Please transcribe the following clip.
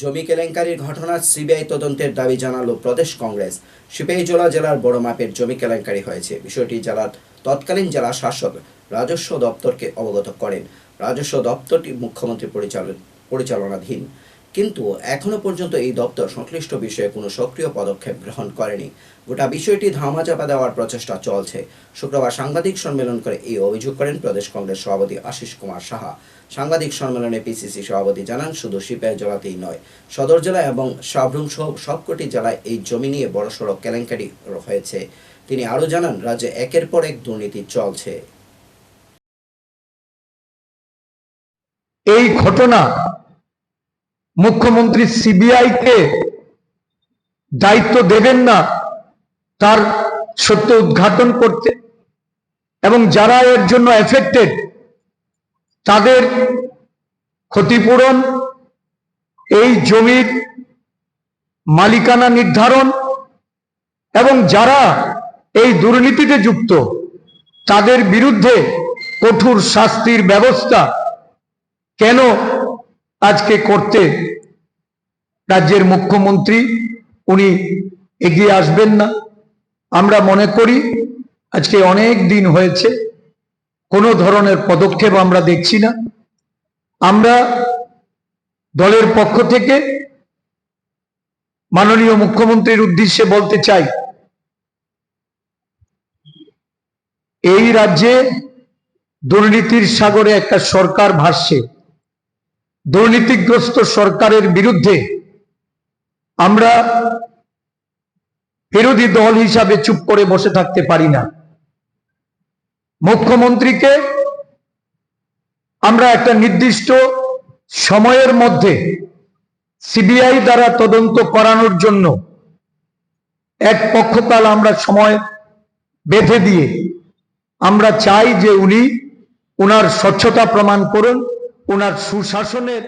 জমি কেলেঙ্কারির ঘটনার সিবিআই তদন্তের দাবি জানালো প্রদেশ কংগ্রেস। সিপাহীজলা জেলার বড় মাপের জমি কেলেঙ্কারি হয়েছে। বিষয়টি জেলার তৎকালীন জেলা শাসক রাজস্ব দপ্তরকে অবগত করেন। রাজস্ব দপ্তরটি মুখ্যমন্ত্রী পরিচালন, পরিচালনাধীন। কিন্তু এখনও পর্যন্ত এই দপ্তর সংশ্লিষ্ট বিষয়ে কোনো সক্রিয় পদক্ষেপ গ্রহণ করেনি। গোটা বিষয়টি ধামাচাপা দেওয়ার প্রচেষ্টা চলছে। শুক্রবার সাংবাদিক সম্মেলন করে এই অভিযোগ করেন প্রদেশ কংগ্রেস সভাপতি আশিস কুমার সাহা। সাংবাদিক সম্মেলনে পিসিসি সভাপতি জানান, শুধু সিপাহী জেলাতেই নয়, সদর জেলা এবং সাবরুম সহ সবকটি জেলায় এই জমি নিয়ে বড়সড় কেলেঙ্কারি হয়েছে। তিনি আরও জানান, রাজ্যে একের পর এক দুর্নীতি চলছে। এই ঘটনা মুখ্যমন্ত্রী সিবিআই কে দায়িত্ব দেবেন না, তার সত্য উদ্ঘাটন করতে। এবং যারা এর জন্য এফেক্টেড তাদের ক্ষতিপূরণ, এই জমির মালিকানা নির্ধারণ এবং যারা এই দুর্নীতিতে যুক্ত, তাদের বিরুদ্ধে কঠোর শাস্তির ব্যবস্থা কেন আজকে করতে রাজ্যের মুখ্যমন্ত্রী, উনি এগিয়ে আসবেন না। আমরা মনে করি আজকে অনেক দিন হয়েছে, কোনো ধরনের পদক্ষেপ আমরা দেখছি না। আমরা দলের পক্ষ থেকে মাননীয় মুখ্যমন্ত্রীর উদ্দেশ্যে বলতে চাই, এই রাজ্যে দুর্নীতির সাগরে একটা সরকার ভাসছে। দুর্নীতিগ্রস্ত সরকারের বিরুদ্ধে আমরা বিরোধী দল হিসাবে চুপ করে বসে থাকতে পারি না। মুখ্যমন্ত্রীকে আমরা একটা নির্দিষ্ট সময়ের মধ্যে সিবিআই দ্বারা তদন্ত করানোর জন্য এক পক্ষকাল আমরা সময় বেঁধে দিয়ে আমরা চাই যে উনি ওনার স্বচ্ছতা প্রমাণ করুন ওনার সুশাসনের